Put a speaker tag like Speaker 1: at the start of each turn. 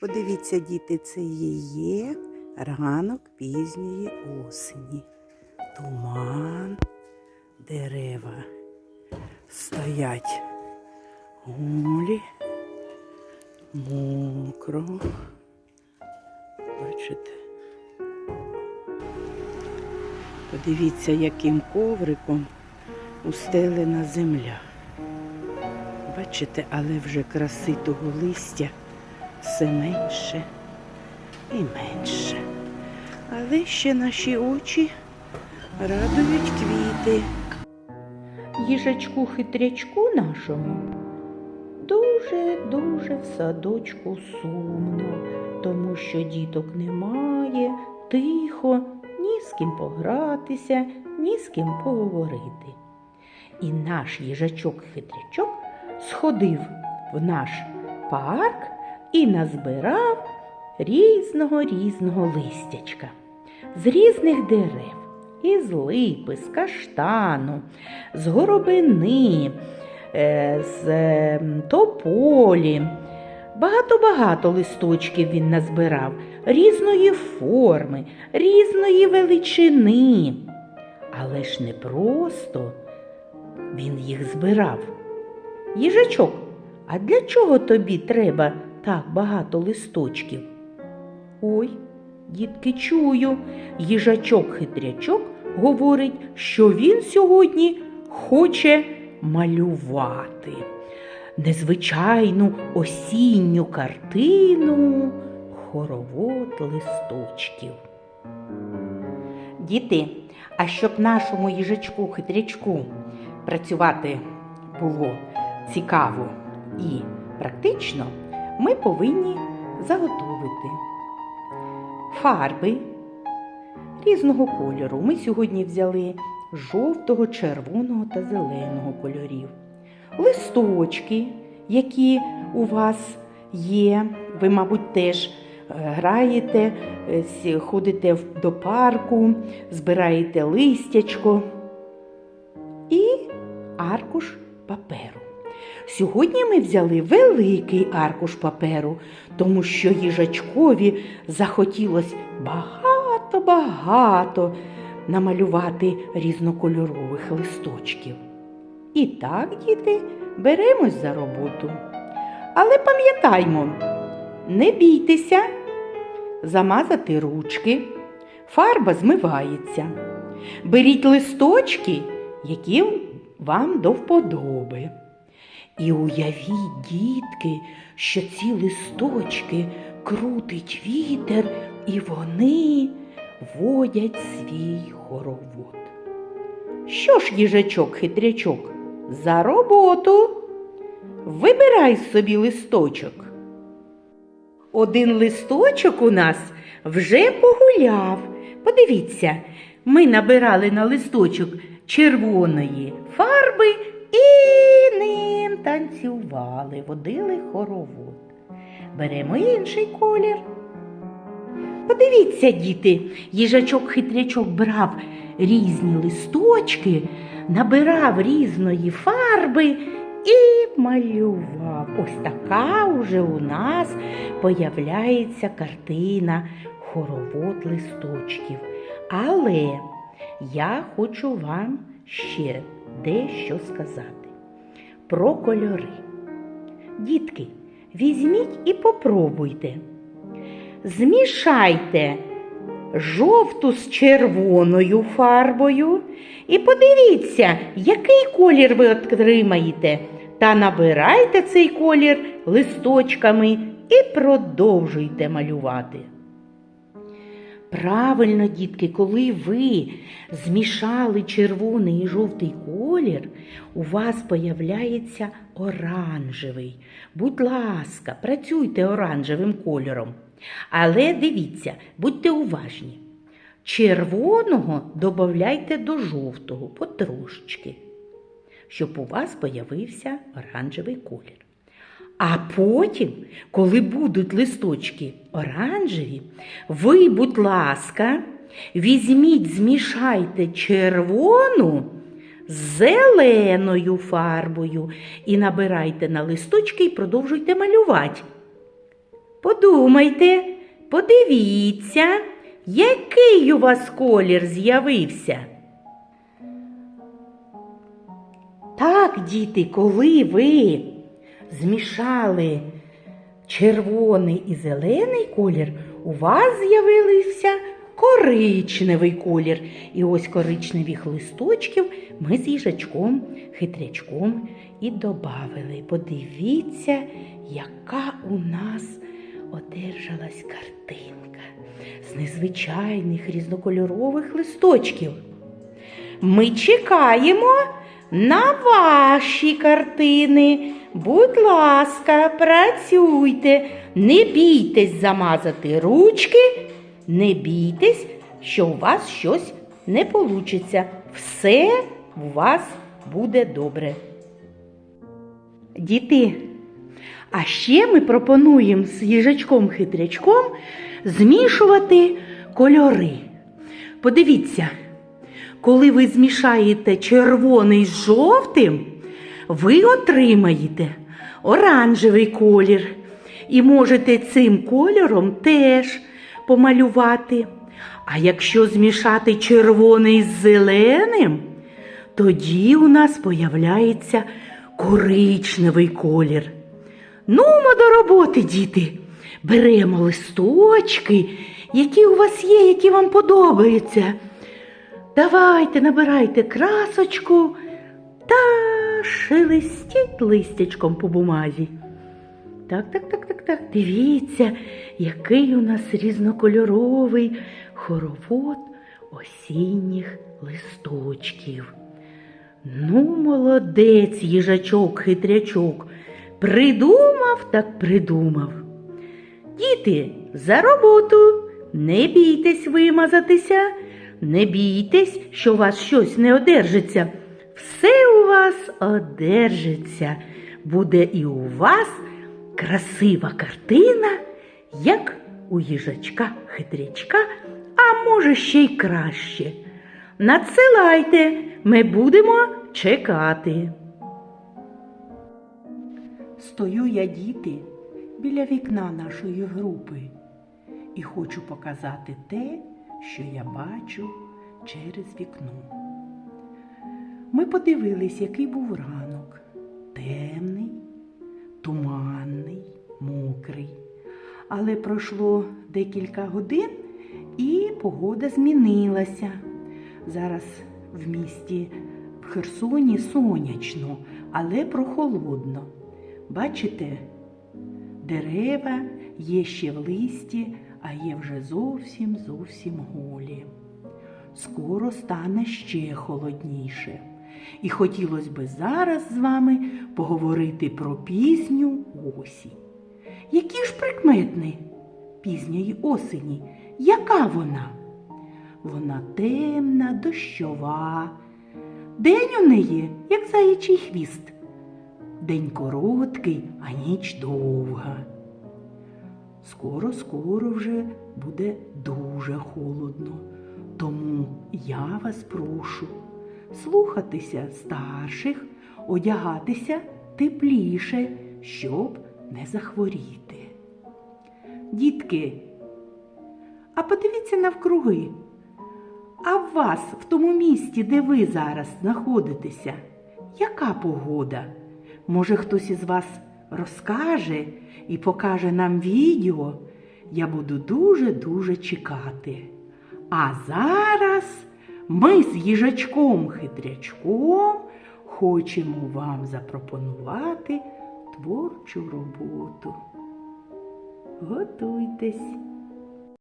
Speaker 1: Подивіться, діти, це є ранок пізньої осені. Туман, дерева стоять голі, мокро. Бачите? Подивіться, яким ковриком устелена земля. Бачите, але вже краси того листя все менше і менше. Але ще наші очі радують квіти.
Speaker 2: Їжачку хитрячку нашому дуже-дуже в садочку сумно, тому що діток немає, тихо, ні з ким погратися, ні з ким поговорити. І наш їжачок-хитрячок сходив в наш парк і назбирав різного різного листячка з різних дерев, із липи, з каштану, з горобини, е, з е, тополі. Багато-багато листочків він назбирав різної форми, різної величини. Але ж не просто він їх збирав. Їжачок, а для чого тобі треба так багато листочків? Ой, дітки, чую, їжачок-хитрячок говорить, що він сьогодні хоче малювати незвичайну осінню картину хоровод листочків. Діти, а щоб нашому їжачку-хитрячку працювати було цікаво і практично, ми повинні заготовити фарби різного кольору. Ми сьогодні взяли жовтого, червоного та зеленого кольорів, листочки, які у вас є. Ви, мабуть, теж е, граєте, е, ходите до парку, збираєте листячко і аркуш паперу. Сьогодні ми взяли великий аркуш паперу, тому що їжачкові захотілось багато-багато намалювати різнокольорових листочків. І так, діти, беремось за роботу. Але пам'ятаймо, не бійтеся замазати ручки, фарба змивається. Беріть листочки, які вам до вподоби. І уявіть, дітки, що ці листочки крутить вітер, і вони водять свій хоровод. Що ж, їжачок-хитрячок, за роботу. Вибирай собі листочок. Один листочок у нас вже погуляв. Подивіться, ми набирали на листочок червоної фарби і ним танцювали, водили хоровод. Беремо інший колір. Подивіться, діти, їжачок-хитрячок брав різні листочки, набирав різної фарби і малював. Ось така уже у нас появляється картина хоровод листочків. Але я хочу вам ще дещо сказати про кольори. Дітки, візьміть і попробуйте. Змішайте жовту з червоною фарбою і подивіться, який колір ви отримаєте. Та набирайте цей колір листочками і продовжуйте малювати. Правильно, дітки, коли ви змішали червоний і жовтий колір, у вас появляється оранжевий. Будь ласка, працюйте оранжевим кольором. Але дивіться, будьте уважні. Червоного додавайте до жовтого потрошечки, щоб у вас появився оранжевий колір. А потім, коли будуть листочки оранжеві, ви, будь ласка, візьміть, змішайте червону з зеленою фарбою і набирайте на листочки і продовжуйте малювати. Подумайте, подивіться, який у вас колір з'явився. Так, діти, коли ви змішали червоний і зелений колір, у вас з'явився коричневий колір. І ось коричневих листочків ми з їжачком, хитрячком і добавили. Подивіться, яка у нас одержалась картинка з незвичайних різнокольорових листочків. Ми чекаємо на ваші картини. Будь ласка, працюйте, не бійтесь замазати ручки, не бійтесь, що у вас щось не получиться. Все у вас буде добре. Діти, а ще ми пропонуємо з їжачком-хитрячком змішувати кольори. Подивіться, коли ви змішаєте червоний з жовтим, ви отримаєте оранжевий колір. І можете цим кольором теж помалювати. А якщо змішати червоний з зеленим, тоді у нас появляється коричневий колір. Нумо до роботи, діти. Беремо листочки, які у вас є, які вам подобаються. Давайте набирайте красочку та шелестіть листячком по бумазі. Так, так, так, так, так. Дивіться, який у нас різнокольоровий хоровод осінніх листочків. Ну, молодець, їжачок, хитрячок. Придумав, так придумав. Діти, за роботу. Не бійтесь вимазатися, не бійтесь, що у вас щось не одержиться. Все у вас одержиться. Буде і у вас красива картина, як у їжачка хитрячка, а може ще й краще. Надсилайте, ми будемо чекати.
Speaker 1: Стою я, діти, біля вікна нашої групи і хочу показати те, що я бачу через вікно. Ми подивились, який був ранок. Темний, туманний, мокрий. Але пройшло декілька годин і погода змінилася. Зараз в місті в Херсоні сонячно, але прохолодно. Бачите, дерева є ще в листі, а є вже зовсім зовсім голі. Скоро стане ще холодніше. І хотілося би зараз з вами поговорити про пізню осінь. Які ж прикметни пізньої осені? Яка вона? Вона темна, дощова. День у неї, як заячий хвіст. День короткий, а ніч довга. Скоро, скоро вже буде дуже холодно. Тому я вас прошу слухатися старших, одягатися тепліше, щоб не захворіти. Дітки, а подивіться навкруги. А в вас в тому місті, де ви зараз знаходитеся, яка погода? Може, хтось із вас розкаже і покаже нам відео? Я буду дуже-дуже чекати. А зараз ми з їжачком-хитрячком хочемо вам запропонувати творчу роботу. Готуйтесь!